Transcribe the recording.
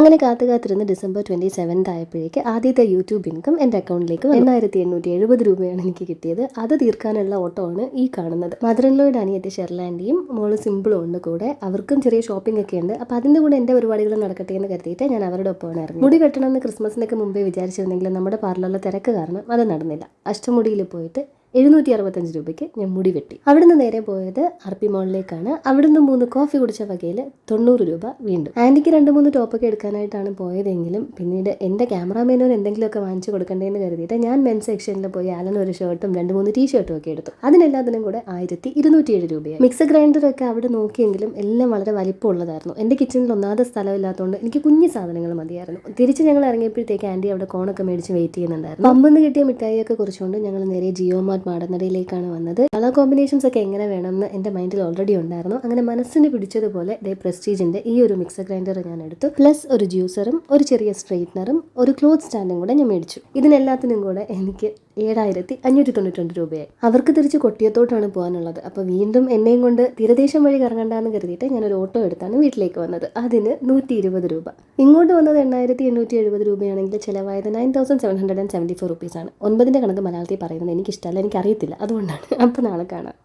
അങ്ങനെ കാത്തു കാത്തിരുന്ന് ഡിസംബർ ട്വന്റി സെവൻത് ആയപ്പോഴേക്ക് ആദ്യത്തെ യൂട്യൂബ് ഇൻകം എന്റെ അക്കൗണ്ടിലേക്ക് എണ്ണായിരത്തി എണ്ണൂറ്റി എഴുപത് രൂപയാണ് എനിക്ക് കിട്ടിയത്. അത് തീർക്കാനുള്ള ഓട്ടോ ആണ് ഈ കാണുന്നത്. മദറിൻലോയുടെ അനിയത്തെ ഷെർലാൻഡിയും മോൾ സിമ്പിളും ഉണ്ട് കൂടെ. അവർക്കും ചെറിയ ഷോപ്പിംഗ് ഒക്കെ ഉണ്ട്. അപ്പോൾ അതിന്റെ കൂടെ എന്റെ പരിപാടികൾ നടക്കട്ടെ എന്ന് കരുതിയിട്ട് ഞാൻ അവരുടെ ഒപ്പമാണ് ഇറങ്ങി മുടി കെട്ടണമെന്ന് ക്രിസ്മസിനൊക്കെ മുമ്പേ വിചാരിച്ചിരുന്നെങ്കിലും നമ്മുടെ പാർലറിലെ തിരക്ക് കാരണം അത് നടന്നില്ല. അഷ്ടമുടിയിൽ പോയിട്ട് എഴുന്നൂറ്റി അറുപത്തഞ്ച് രൂപയ്ക്ക് ഞാൻ മുടി വെട്ടി. അവിടുന്ന് നേരെ പോയത് ആർ പി മോളിലേക്കാണ്. അവിടുന്ന് മൂന്ന് കോഫി കുടിച്ച വകയിൽ തൊണ്ണൂറ് രൂപ വീണ്ടും. ആന്റിക്ക് രണ്ട് മൂന്ന് ടോപ്പൊക്കെ എടുക്കാനായിട്ടാണ് പോയതെങ്കിലും പിന്നീട് എന്റെ ക്യാമറാമാനോന് എന്തെങ്കിലുമൊക്കെ വാങ്ങിച്ചു കൊടുക്കണ്ടേന്ന് കരുതിയിട്ട് ഞാൻ മെൻ സെക്ഷനിൽ പോയി ആലൻ ഒരു ഷർട്ടും രണ്ട് മൂന്ന് ടീ ഷർട്ടും ഒക്കെ എടുത്തു. അതിനെല്ലാത്തിനും കൂടെ ആയിരത്തി ഇരുന്നൂറ്റി ഏഴ് രൂപയായി മിക്സർ ഗ്രൈൻഡറൊക്കെ അവിടെ നോക്കിയെങ്കിലും എല്ലാം വളരെ വലിപ്പമുള്ളതായിരുന്നു. എന്റെ കിച്ചണിൽ ഒന്നാമത്തെ സ്ഥലമില്ലാത്തതുകൊണ്ട് എനിക്ക് കുഞ്ഞു സാധനങ്ങൾ മതിയായിരുന്നു. തിരിച്ച് ഞങ്ങൾ ഇറങ്ങിയപ്പോഴത്തേക്ക് ആന്റി അവിടെ കോണൊക്കെ മേടിച്ച് വെയിറ്റ് ചെയ്യുന്നുണ്ടായിരുന്നു. പമ്പിന്ന് കിട്ടിയ മിഠായിയൊക്കെ കുറിച്ചുകൊണ്ട് ഞങ്ങൾ നേരെ ജിയോ മാടനടയിലേക്കാണ് വന്നത്. കളർ കോമ്പിനേഷൻസ് ഒക്കെ എങ്ങനെ വേണമെന്ന് എന്റെ മൈൻഡിൽ ഓൾറെഡി ഉണ്ടായിരുന്നു. അങ്ങനെ മനസ്സിന് പിടിച്ചതുപോലെ ദേ പ്രസ്റ്റീജിന്റെ ഈ ഒരു മിക്സർ ഗ്രൈൻഡർ ഞാൻ എടുത്തു. പ്ലസ് ഒരു ജ്യൂസറും ഒരു ചെറിയ സ്ട്രെയിറ്റ്നറും ഒരു ക്ലോത്ത് സ്റ്റാൻഡും കൂടെ ഞാൻ മേടിച്ചു. ഇതിനെല്ലാത്തിനും കൂടെ എനിക്ക് ഏഴായിരത്തി അഞ്ഞൂറ്റി തൊണ്ണൂറ്റി രൂപയായി. അവർക്ക് തിരിച്ച് കൊട്ടിയത്തോട്ടാണ് പോകാനുള്ളത്. അപ്പോൾ വീണ്ടും എന്നെയും കൊണ്ട് തീരദേശം വഴി കറങ്ങണ്ടെന്ന് കരുതിയിട്ട് ഞാനൊരു ഓട്ടോ എടുത്താണ് വീട്ടിലേക്ക് വന്നത്. അതിന് നൂറ്റി രൂപ. ഇങ്ങോട്ട് വന്നത് എണ്ണായിരത്തി എണ്ണൂറ്റി എഴുപത് രൂപയാണെങ്കിൽ ചിലവായത് nine thousand seven hundred and seventy four റുപ്പീസാണ് ഒൻപതിന്റെ കണക്ക് മലയാളത്തിൽ പറയുന്നത് എനിക്കിഷ്ടമല്ല എനിക്കറിയത്തില്ല. അതുകൊണ്ടാണ് അപ്പോൾ നാളെ കാണാം.